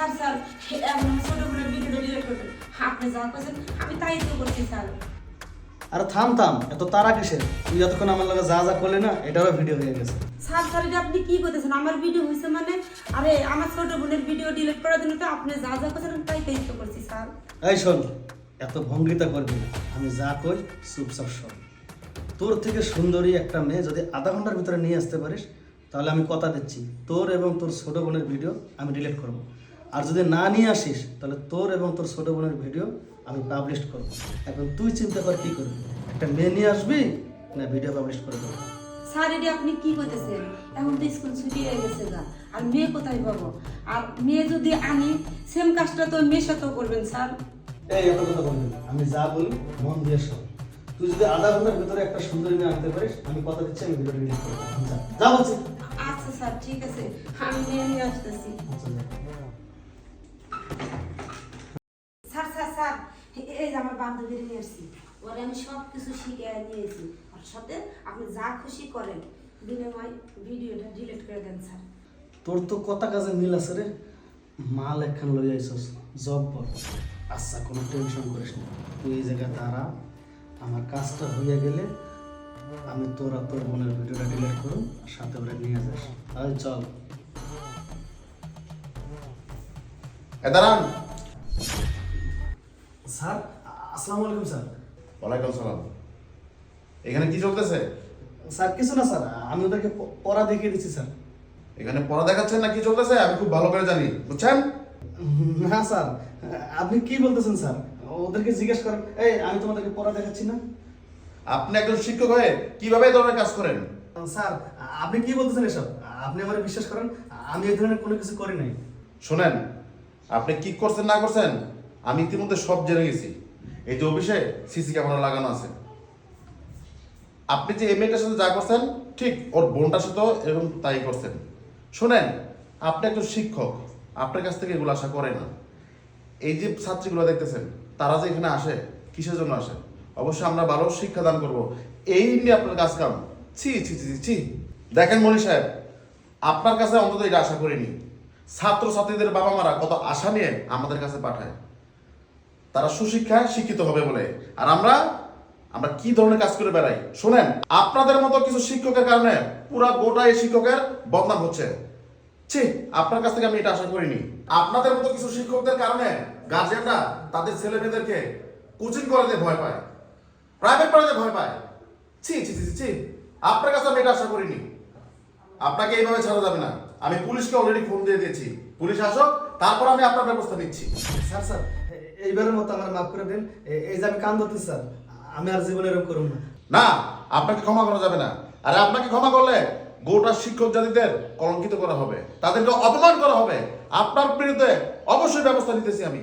Sir sir এখন delete করবেন আপনি যা করছেন আমি তাই তো করছি স্যার। আর থাম থাম এত তারা কিসের? তুই যতক্ষণ আমার লগে যা যা করলি না এটারও ভিডিও হয়ে গেছে। স্যার স্যার এটা আপনি কি করতেছেন আমার ভিডিও হয়েছে মানে আরে আমার ছোট বোনের ভিডিও ডিলিট করার জন্য তো আপনি যা যা করছেন আমি তাই তাই তো করছি স্যার। এই শোন এত ভঙ্গিতা করবি না। আমি যা কই চুপচাপ শোন। তোর থেকে সুন্দরী একটা মেয়ে যদি আধা ঘণ্টার ভিতরে নিয়ে আসতে পারিস তাহলে আমি কথা দিচ্ছি। তোর এবং তোর ছোট বোনের ভিডিও আমি ডিলিট করব। আর যদি না নিয়ে আসিস তাহলে তোর এবং তোর ছোট বোনের ভিডিও আমি পাবলিশ করব। এখন তুই চিন্তা কর কি করবি? একটা মেয়ে নিয়ে আসবি না ভিডিও পাবলিশ করে দেবো? স্যার এটা আপনি কি করতেছেন এখন তো স্কুল ছুটি হয়ে গেছে গা। আর মেয়ে কোথায় পাবো? আর মেয়ে যদি আনি সেম কাজটা তো মেয়ের সাথেও করবেন স্যার। এই এত কথা বলবি আমি যা বলি মন দিয়ে শোন। তুই যদি আধা ঘণ্টার ভিতরে একটা সুন্দরী মেয়ে আনতে পারিস আমি কথা দিচ্ছি আমি ভিডিও ডিলিট করব। যা বলছি আচ্ছা স্যার ঠিক আছে। আমি মেয়ে নিয়ে আসতেছি। আচ্ছা। স্যার স্যার স্যার এই যে আমার নিয়ে ওরে আমি সব কিছু শিখে নিয়েছি আর সাথে আপনি যা খুশি করেন বিনিময় ভিডিওটা ডিলিট করে দেন স্যার। তোর তো কথা কাজে মিল আছে রে। মাল একখান লই আইছস জব বল আচ্ছা কোনো টেনশন করিস না। তুই এই জায়গায় দাঁড়া। আমার কাজটা হয়ে গেলে আমি তোর আর তোর বোনের ভিডিওটা ডিলিট করুন সাথে ওরা নিয়ে যাস। তাহলে চল। এ দাঁড়ান। স্যার আসসালামু আলাইকুম স্যার। ওয়ালাইকুম সালাম। এখানে কি চলতেছে? স্যার কিছু না স্যার। আমি ওদেরকে পড়া দেখিয়ে দিচ্ছি স্যার। এখানে পড়া দেখাচ্ছেন না কি চলতেছে? আমি খুব ভালো করে জানি বুঝছেন? না স্যার। আপনি কি বলতেছেন স্যার? ওদেরকে জিজ্ঞেস করেন এই আমি তোমাদেরকে পড়া দেখাচ্ছি না? আপনি একজন শিক্ষক হয়ে কীভাবে এই ধরনের কাজ করেন? স্যার আপনি কি বলতেছেন এসব? আপনি আমার বিশ্বাস করেন? আমি এই ধরনের কোনো কিছু করি নাই। শোনেন আপনি কি করছেন না করছেন? আমি ইতিমধ্যে সব জেনে গেছি। এই যে অফিসে সিসি ক্যামেরা লাগানো আছে। আপনি যে এই মেয়েটার সাথে যা করছেন ঠিক ওর বোনটার সাথেও এরকম তাই করছেন। শোনেন আপনি একজন শিক্ষক আপনার কাছ থেকে এগুলো আশা করে না। এই যে ছাত্রীগুলো দেখতেছেন তারা যে এখানে আসে কিসের জন্য আসে? অবশ্যই আমরা ভালো শিক্ষা দান করব। এই নিয়ে আপনার কাজ কাম। ছি ছি ছি, ছি দেখেন মনি সাহেব আপনার কাছে অন্তত এটা আশা করিনি। ছাত্র ছাত্রীদের বাবা মারা কত আশা নিয়ে আমাদের কাছে পাঠায়। তারা সুশিক্ষায় শিক্ষিত হবে বলে। আর আমরা আমরা কি ধরনের কাজ করে বেড়াই? শোনেন আপনাদের মতো কিছু শিক্ষকের কারণে পুরা গোটা এই শিক্ষকের বদনাম হচ্ছে। ছি আপনার কাছ থেকে আমি এটা আশা করিনি। আপনাদের মতো কিছু শিক্ষকদের কারণে গার্জিয়ানরা তাদের ছেলে মেয়েদেরকে কোচিং করাতে ভয় পায় প্রাইভেট পড়াতে ভয় পায়। ছি ছি ছি ছি, আপনার কাছে আমি এটা আশা করিনি। আপনাকে এইভাবে ছাড়া যাবে না। আমি পুলিশকে অলরেডি ফোন দিয়ে দিয়েছি। পুলিশ আসুক তারপর আমি আপনার ব্যবস্থা নিচ্ছি। স্যার স্যার এইবারের মতো আমার মাফ করে দিন। এই যে আমি কান ধরতেছি স্যার আমি আর জীবনে এরকম করুন না। না, আপনাকে ক্ষমা করা যাবে না। আরে আপনাকে ক্ষমা করলে গোটা শিক্ষক জাতিদের কলঙ্কিত করা হবে, তাদেরকে অপমান করা হবে। আপনার বিরুদ্ধে অবশ্যই ব্যবস্থা নিতেছি আমি।